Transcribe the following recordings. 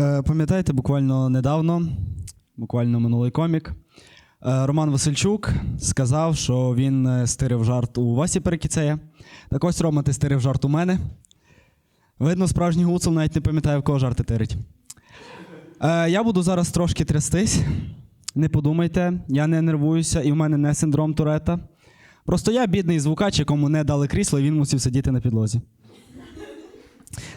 Е, Пам'ятаєте, буквально недавно, буквально минулий комік, е, Роман Васильчук сказав, що він е, стирив жарт у Васі Перекіцея. Так ось, Рома, ти стирив жарт у мене. Видно, справжній гуцул навіть не пам'ятає, в кого жарти тирить. Я буду зараз трошки трястись. Не подумайте, я не нервуюся, і в мене не синдром Турета. Просто я бідний звукач, якому не дали крісло, і він мусив сидіти на підлозі.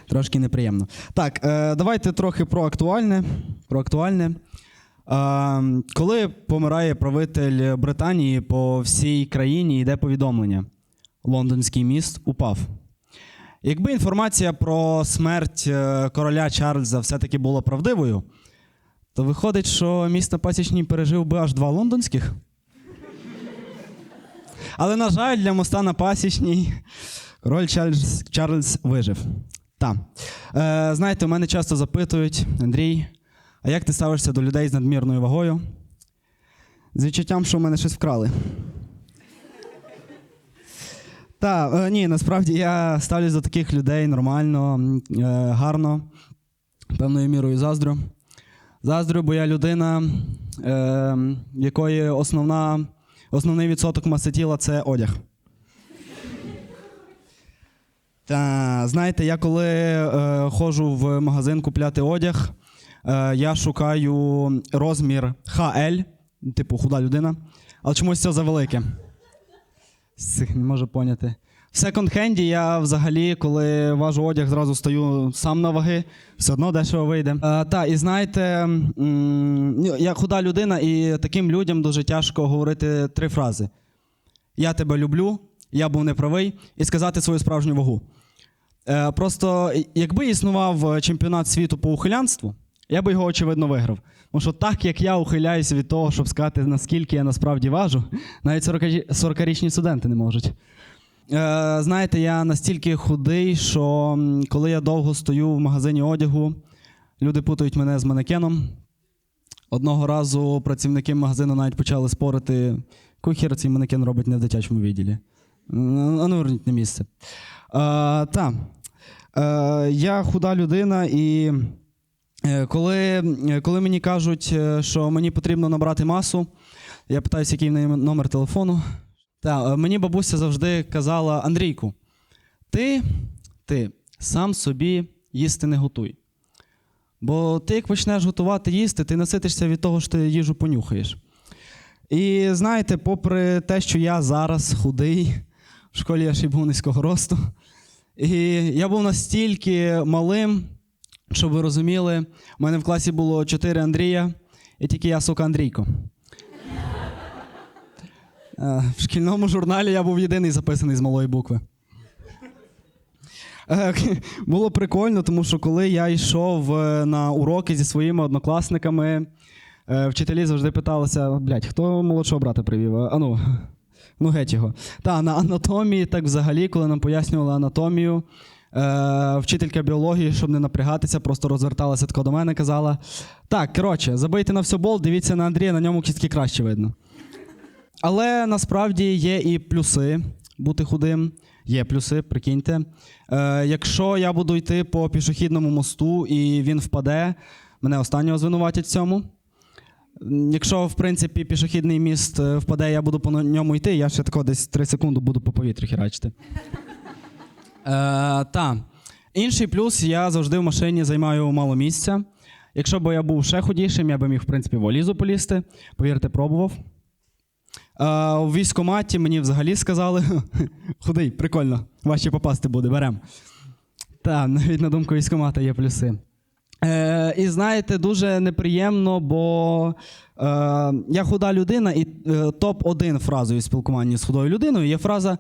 Трошки неприємно. Так, е, давайте трохи про актуальне. Про актуальне. Е, коли помирає правитель Британії по всій країні, йде повідомлення. Лондонський міст упав. Якби інформація про смерть е, короля Чарльза все-таки була правдивою, то виходить, що міст на Пасічній пережив би аж два лондонських. Але, на жаль, для моста на Пасічній король Чарльз, Чарльз вижив. Так. Е, знаєте, мене часто запитують, Андрій, а як ти ставишся до людей з надмірною вагою? З відчуттям, що в мене щось вкрали. Так, е, ні, насправді я ставлюсь до таких людей нормально, е, гарно, певною мірою заздрю. Заздрю, бо я людина, е, якої основна, основний відсоток маси тіла це одяг. Та, знаєте, я коли е, ходжу в магазин купляти одяг, е, я шукаю розмір HL, типу худа людина, але чомусь це завелике. Не можу поняти. В секонд-хенді я взагалі, коли важу одяг, зразу стою сам на ваги, все одно дешево вийде. Е, та, і знаєте, ну, я худа людина, і таким людям дуже тяжко говорити три фрази: Я тебе люблю, я був неправий, і сказати свою справжню вагу. Е, просто якби існував чемпіонат світу по ухилянству, я би його очевидно виграв. Тому що так як я ухиляюся від того, щоб сказати, наскільки я насправді важу, навіть 40 40-річні студенти не можуть. Е, знаєте, я настільки худий, що коли я довго стою в магазині одягу, люди путають мене з манекеном. Одного разу працівники магазину навіть почали спорити, кухер цей манекен робить не в дитячому відділі. М, А ну верніть на місце. Е, та. Е, я худа людина, і е, коли, е, коли мені кажуть, що мені потрібно набрати масу, я питаюся, який в неї номер телефону. Та, мені бабуся завжди казала: Андрійку, ти, ти сам собі їсти не готуй. Бо ти, як почнеш готувати їсти, ти наситишся від того, що ти їжу понюхаєш. І знаєте, попри те, що я зараз худий, в школі я ще й був низького росту. І я був настільки малим, щоб ви розуміли, у мене в класі було чотири Андрія, і тільки я, сука, Андрійко. Е, В шкільному журналі я був єдиний записаний з малої букви. Е, Було прикольно, тому що коли я йшов е, на уроки зі своїми однокласниками, вчителі завжди питалися: блядь, хто молодшого брата привів? А ну, геть його. Та на анатомії, так взагалі, коли нам пояснювали анатомію, е, вчителька біології, щоб не напрягатися, просто розверталася тако до мене казала: Так, коротше, забийте на все бол, дивіться на Андрія, на ньому кістки краще видно. Але насправді є і плюси бути худим. Є плюси, прикиньте. Е, якщо я буду йти по пішохідному мосту і він впаде, мене останнього звинуватять в цьому. Якщо, в принципі, пішохідний міст е, впаде, я буду по ньому йти, я ще тако десь 3 секунди буду по повітрю херачити. Е, та. Інший плюс, я завжди в машині займаю мало місця. Якщо б я був ще худішим, я би міг, в принципі, в валізу полізти. Повірте, пробував. Е, у військкоматі мені взагалі сказали: худий, прикольно, важче попасти буде, берем. Так, навіть на думку військкомата є плюси. Е, і знаєте, дуже неприємно, бо е, я худа людина, і е, топ-1 фразою в спілкуванні з худою людиною є фраза: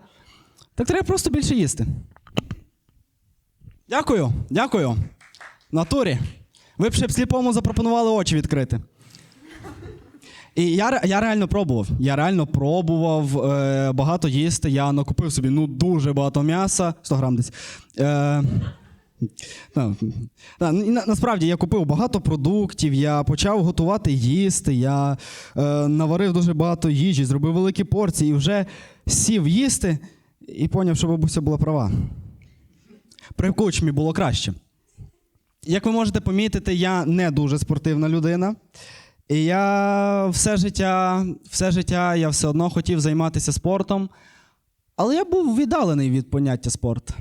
так треба просто більше їсти. Дякую, дякую. Натурі. Ви б ще б сліпому запропонували очі відкрити. І я, я реально пробував. Я реально пробував е, багато їсти. Я накупив собі ну, дуже багато м'яса, 100 грам десь. Е, та, і на, насправді я купив багато продуктів, я почав готувати їсти, я е, наварив дуже багато їжі, зробив великі порції і вже сів їсти і поняв, що бабуся була права. При кучмі було краще. як ви можете помітити, я не дуже спортивна людина. І я все життя, все життя я все одно хотів займатися спортом. Але я був віддалений від поняття спорт.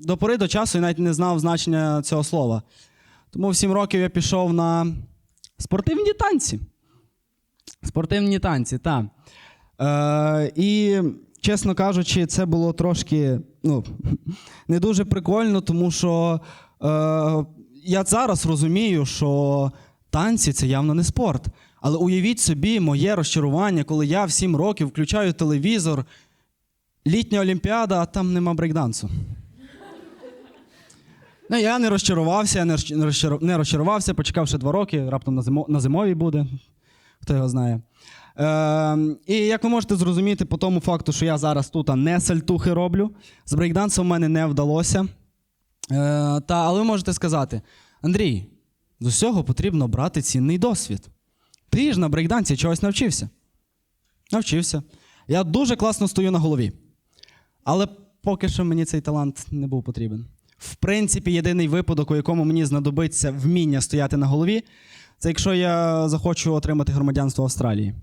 До пори до часу я навіть не знав значення цього слова. Тому в 7 років я пішов на спортивні танці. Спортивні танці, так. Е, і, чесно кажучи, це було трошки ну, не дуже прикольно, тому що е, я зараз розумію, що танці це явно не спорт. Але уявіть собі моє розчарування, коли я в 7 років включаю телевізор, літня Олімпіада, а там нема брейкдансу. Ну, я не розчарувався, я не не не розчарувався, почекав ще два роки, раптом на, зимо, на зимовій буде, хто його знає. Е, і як ви можете зрозуміти, по тому факту, що я зараз тут а не сальтухи роблю, з брейкдансом в мене не вдалося. Е, та, але ви можете сказати: Андрій, з усього потрібно брати цінний досвід. Ти ж на брейкдансі чогось навчився. Навчився. Я дуже класно стою на голові. Але поки що мені цей талант не був потрібен. В принципі, єдиний випадок, у якому мені знадобиться вміння стояти на голові, це якщо я захочу отримати громадянство Австралії.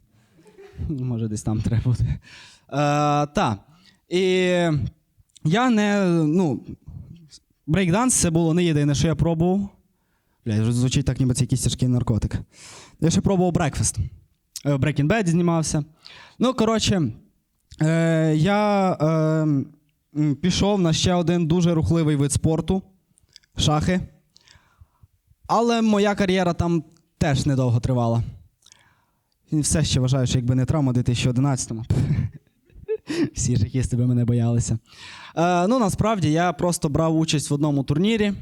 Може, десь там треба буде. Е, та. І я не. Ну, брейкданс це було не єдине, що я пробував. Бля, звучить так, ніби це якийсь тяжкий наркотик. Я ще пробував брекфест. Breaking Bad знімався. Ну, коротше, е, я е, пішов на ще один дуже рухливий вид спорту шахи. Але моя кар'єра там теж недовго тривала. Все ще вважаю, що якби не травма у 2011-му. Всі шахісти би мене боялися. Е, ну, насправді, я просто брав участь в одному турнірі.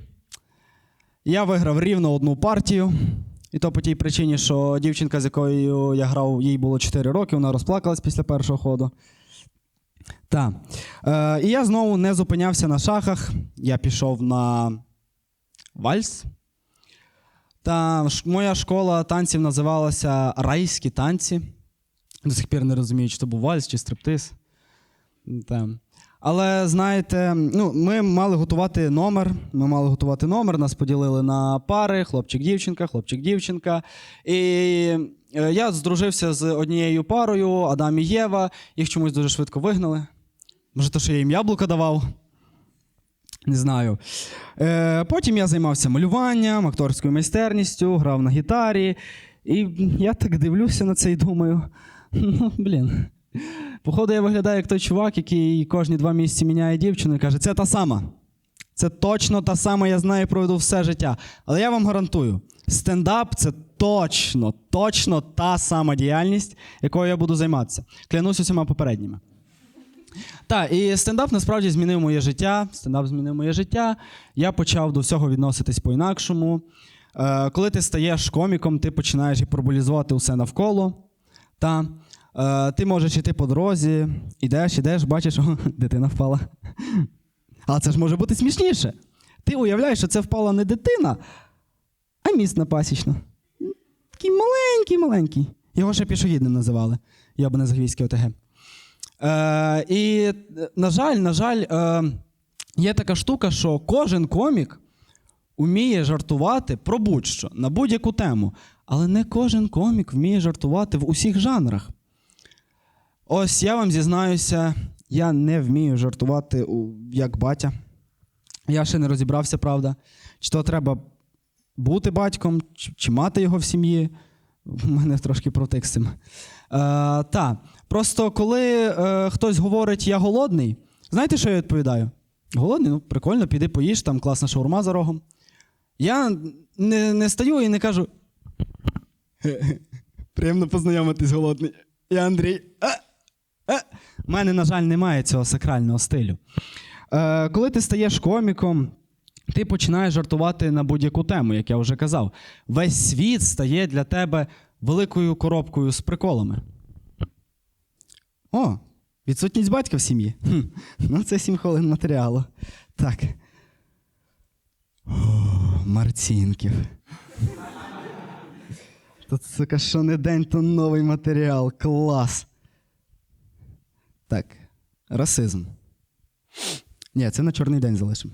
Я виграв рівно одну партію. І то по тій причині, що дівчинка, з якою я грав, їй було 4 роки, вона розплакалась після першого ходу. Так. Е, і я знову не зупинявся на шахах. Я пішов на вальс. Та моя школа танців називалася Райські танці. До сих пір не розумію, чи це був вальс, чи стриптиз. Та. Але знаєте, ну, ми мали готувати номер. Ми мали готувати номер, нас поділили на пари: хлопчик-дівчинка, хлопчик-дівчинка. І е, я здружився з однією парою, Адам і Єва. Їх чомусь дуже швидко вигнали. Може, то, що я їм яблука давав. Не знаю. Е, потім я займався малюванням, акторською майстерністю, грав на гітарі. І я так дивлюся на це і думаю: ну, блін. Походу, я виглядаю як той чувак, який кожні два місяці міняє дівчину і каже: це та сама. Це точно та сама, я знаю, проведу все життя. Але я вам гарантую, стендап це точно, точно та сама діяльність, якою я буду займатися. Клянусь усіма попередніми. Так, і стендап насправді змінив моє життя. Стендап змінив моє життя. Я почав до всього відноситись по-інакшому. Е, коли ти стаєш коміком, ти починаєш гіперболізувати усе навколо. Та, е, ти можеш іти по дорозі, ідеш, ідеш, бачиш, о, дитина впала. А це ж може бути смішніше. Ти уявляєш, що це впала не дитина, а міст на пасічно. Такий маленький, маленький. Його ще пішохідним називали. Йобане Загвійське ОТГ. Е, і, на жаль, на жаль, е, є така штука, що кожен комік вміє жартувати про будь-що на будь-яку тему. Але не кожен комік вміє жартувати в усіх жанрах. Ось я вам зізнаюся, я не вмію жартувати як батя. Я ще не розібрався, правда. Чи то треба бути батьком, чи мати його в сім'ї. У мене трошки протик з. Е, та. Просто коли е, хтось говорить, я голодний, знаєте, що я відповідаю? Голодний? Ну, прикольно, піди поїж, там класна шаурма за рогом. Я не, не стаю і не кажу. Приємно познайомитись, голодний. Я Андрій. А, а. У мене, на жаль, немає цього сакрального стилю. Е, коли ти стаєш коміком, ти починаєш жартувати на будь-яку тему, як я вже казав. Весь світ стає для тебе великою коробкою з приколами. О, відсутність батька в сім'ї. Хм, ну, це сім хвилин матеріалу. Так. О, Марцінків. Тут, сука, що не день, то новий матеріал. Клас. Так. Расизм. Ні, це на чорний день залишимо.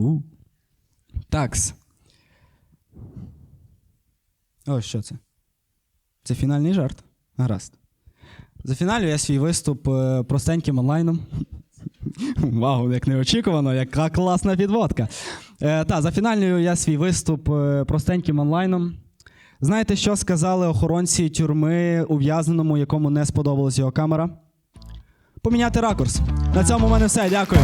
Фу. Такс. Ось що це? Це фінальний жарт. Гаразд. Зафіналюю я свій виступ е, простеньким онлайном. Вау, як неочікувано, яка класна підводка. Е, та, зафінальную я свій виступ е, простеньким онлайном. Знаєте, що сказали охоронці тюрми ув'язненому, якому не сподобалась його камера? Поміняти ракурс. На цьому в мене все. Дякую.